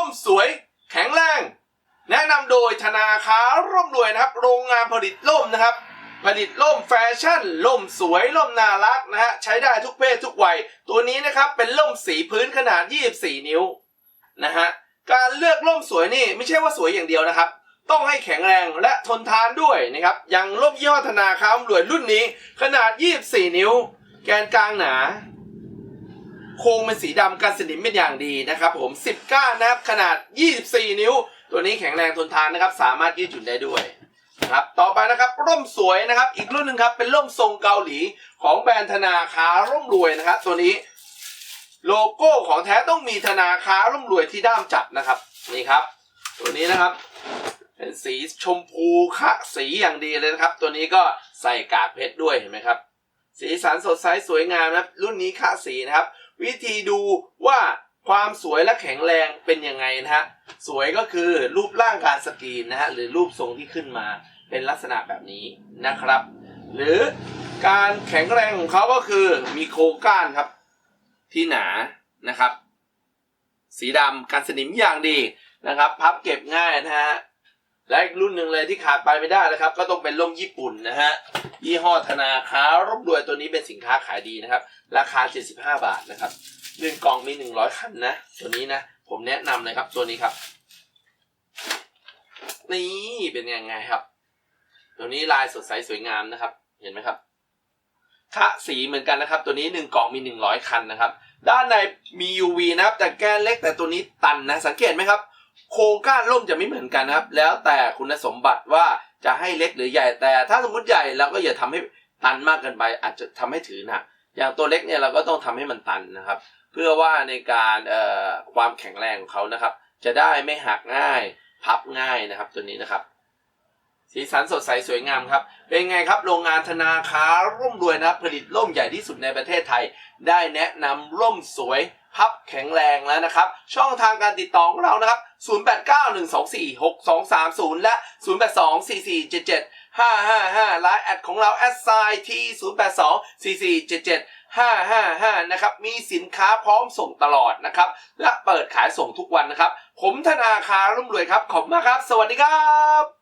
ร่มสวย แข็งแรง แนะนำโดยธนาคารร่มรวยนะครับ โรงงานผลิตร่มนะครับ ผลิตร่มแฟชั่นร่มสวยร่มน่ารักนะฮะใช้ได้ทุกเพศทุกวัย ตัวนี้นะครับเป็นร่มสีพื้นขนาด 24 นิ้วนะฮะการเลือกร่มสวยนี่ไม่ใช่ว่าสวยอย่างเดียวนะครับ ต้องให้แข็งแรงและทนทานด้วยนะครับอย่างร่มยี่ห้อธนาคารร่มรวยรุ่นนี้ขนาด 24 นิ้ว แกนกลางหนา โครงเป็นสีดำกันสนิมเป็นอย่างดีนะครับผม 10ก้านนะครับขนาด 24 นิ้ว ตัวนี้แข็งแรงทนทานนะครับ สามารถยืดหยุ่นได้ด้วยนะครับต่อไปนะครับร่มสวยนะครับ อีกรุ่นหนึ่งครับเป็นร่มทรงเกาหลีของแบรนด์ธนาคาร่มรวยนะครับ ตัวนี้ โลโก้ของแท้ต้องมีธนาคารร่มรวยที่ด้ามจับนะครับนี่ครับ ตัวนี้นะครับ เป็นสีชมพูคะสีอย่างดีเลยนะครับ ตัวนี้ก็ใส่กากเพชรด้วยเห็นไหมครับ สีสันสดใสสวยงามนะครับ รุ่นนี้คะสีนะครับ วิธีดูว่าความสวยและแข็งแรงเป็นยังไงนะฮะ สวยก็คือรูปร่างการสกรีนนะฮะ หรือรูปทรงที่ขึ้นมาเป็นลักษณะแบบนี้นะครับ หรือการแข็งแรงของเขาก็คือมีโครงก้านครับ ที่หนานะครับ สีดำกันสนิมอย่างดีนะครับ พับเก็บง่ายนะฮะ และอีกรุ่นหนึ่งเลยที่ขาดไปไม่ได้นะครับ ก็ต้องเป็นร่มญี่ปุ่นนะฮะยี่ห้อธนาคารร่มรวยตัวนี้เป็นสินค้าขายดีนะครับ ราคา 75 บาทนะครับหนึ่งกล่องมี 100 คันนะ ตัวนี้นะ ผมแนะนำเลยครับ ตัวนี้ครับ นี่เป็นยังไงครับ ตัวนี้ลายสดใสสวยงามนะครับ เห็นไหมครับคะสีเหมือนกันนะครับ ตัวนี้ 1 กล่องมี 100 คันนะครับ ด้านในมี UV นะครับ แต่แกนเล็กแต่ตัวนี้ตันนะ สังเกตไหมครับ โครงก้านร่มจะไม่เหมือนกันนะครับ แล้วแต่คุณสมบัติว่าจะให้เล็กหรือใหญ่แต่ ถ้าสมมติใหญ่เราก็อย่าทำให้ตันมากเกินไป อาจจะทำให้ถือหนักอย่างตัวเล็กเนี่ยเราก็ต้องทำให้มันตันนะครับ เพื่อว่าในการเอ่อความแข็งแรงของเขานะครับ จะได้ไม่หักง่าย พับง่ายนะครับตัวนี้นะครับ สีสันสดใสสวยงามครับ เป็นไงครับโรงงานธนาคารร่มรวยนะครับผลิตร่มใหญ่ที่สุดในประเทศไทย ได้แนะนำร่มสวยพับแข็งแรงแล้วนะครับ ช่องทางการติดต่อของเรานะครับ 0891246230 และ 0824477555ไลน์แอดของเราแอดไซน์ที่0824477555 นะครับ มีสินค้าพร้อมส่งตลอดนะครับ และเปิดขายส่งทุกวันนะครับ ผมธนาคารร่มรวยครับ ขอบคุณมากครับ สวัสดีครับ